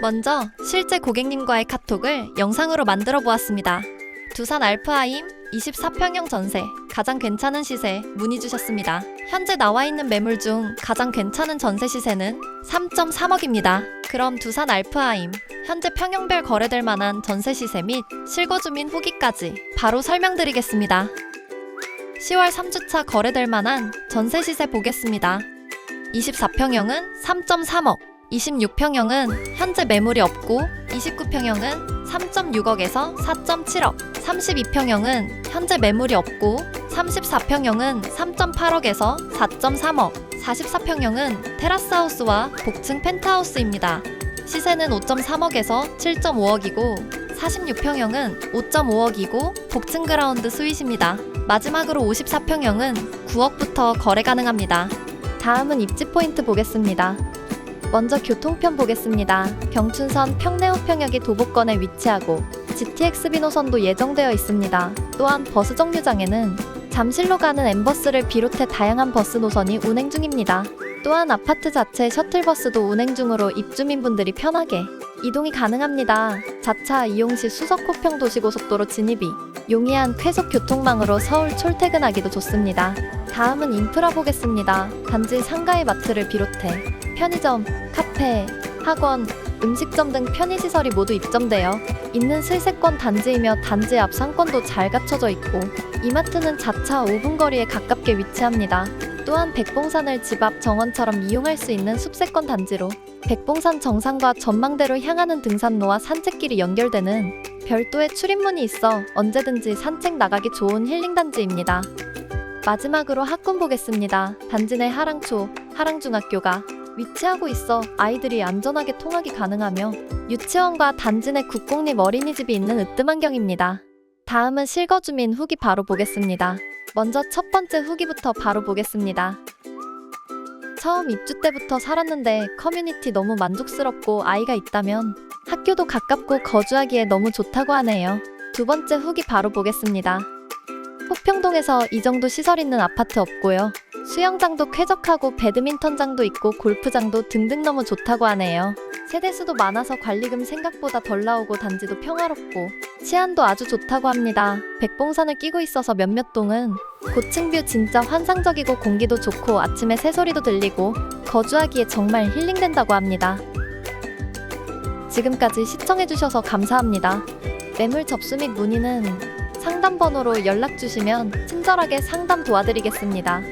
먼저 실제 고객님과의 카톡을 영상으로 만들어 보았습니다. 두산 알프하임 24평형 전세 가장 괜찮은 시세 문의 주셨습니다. 현재 나와 있는 매물 중 가장 괜찮은 전세 시세는 3.3억입니다. 그럼 두산 알프하임 현재 평형별 거래될 만한 전세 시세 및 실거 주민 후기까지 바로 설명드리겠습니다. 10월 3주차 거래될 만한 전세 시세 보겠습니다. 24평형은 3.3억, 26평형은 현재 매물이 없고 29평형은 3.6억에서 4.7억, 32평형은 현재 매물이 없고 34평형은 3.8억에서 4.3억, 44평형은 테라스하우스와 복층 펜트하우스입니다. 시세는 5.3억에서 7.5억이고 46평형은 5.5억이고 복층 그라운드 스윗입니다. 마지막으로 54평형은 9억부터 거래 가능합니다. 다음은 입지 포인트 보겠습니다. 먼저 교통편 보겠습니다. 경춘선 평내우평역이 도보권에 위치하고 GTX-B 노선도 예정되어 있습니다. 또한 버스 정류장에는 잠실로 가는 M버스를 비롯해 다양한 버스 노선이 운행 중입니다. 또한 아파트 자체 셔틀버스도 운행 중으로 입주민분들이 편하게 이동이 가능합니다. 자차 이용 시 수서코평 도시고속도로 진입이 용이한 쾌속 교통망으로 서울 출퇴근하기도 좋습니다. 다음은 인프라 보겠습니다. 단지 상가의 마트를 비롯해 편의점, 카페, 학원, 음식점 등 편의시설이 모두 입점되어 있는 슬세권 단지이며 단지 앞 상권도 잘 갖춰져 있고 이마트는 자차 5분 거리에 가깝게 위치합니다. 또한 백봉산을 집 앞 정원처럼 이용할 수 있는 숲세권 단지로 백봉산 정상과 전망대로 향하는 등산로와 산책길이 연결되는 별도의 출입문이 있어 언제든지 산책 나가기 좋은 힐링 단지입니다. 마지막으로 학군 보겠습니다. 단지 내 하랑초, 하랑중학교가 위치하고 있어 아이들이 안전하게 통학이 가능하며 유치원과 단지 내 국공립 어린이집이 있는 으뜸환경입니다. 다음은 실거주민 후기 바로 보겠습니다. 먼저 첫 번째 후기부터 바로 보겠습니다. 처음 입주 때부터 살았는데 커뮤니티 너무 만족스럽고 아이가 있다면 학교도 가깝고 거주하기에 너무 좋다고 하네요. 두 번째 후기 바로 보겠습니다. 호평동에서 이 정도 시설 있는 아파트 없고요. 수영장도 쾌적하고 배드민턴장도 있고 골프장도 등등 너무 좋다고 하네요. 세대수도 많아서 관리금 생각보다 덜 나오고 단지도 평화롭고 치안도 아주 좋다고 합니다. 백봉산을 끼고 있어서 몇몇 동은 고층 뷰 진짜 환상적이고 공기도 좋고 아침에 새소리도 들리고 거주하기에 정말 힐링된다고 합니다. 지금까지 시청해주셔서 감사합니다. 매물 접수 및 문의는 상담 번호로 연락 주시면 친절하게 상담 도와드리겠습니다.